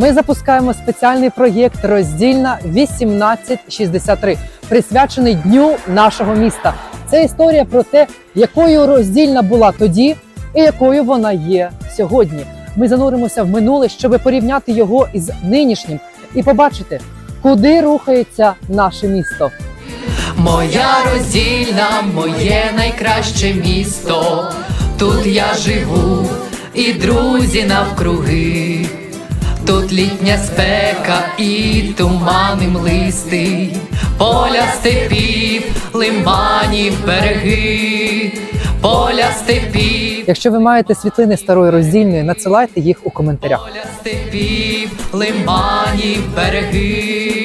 Ми запускаємо спеціальний проєкт Роздільна 1863, присвячений дню нашого міста. Це історія про те, якою роздільна була тоді і якою вона є сьогодні. Ми зануримося в минуле, щоб порівняти його із нинішнім і побачити, куди рухається наше місто. Моя роздільна, моє найкраще місто. Тут я живу і друзі навкруги. Тут літня спека і тумани млисти, поля степів, лиманів, береги, поля степів, Якщо ви маєте світлини старої роздільної, надсилайте їх у коментарях. поля степів, лиманів, береги.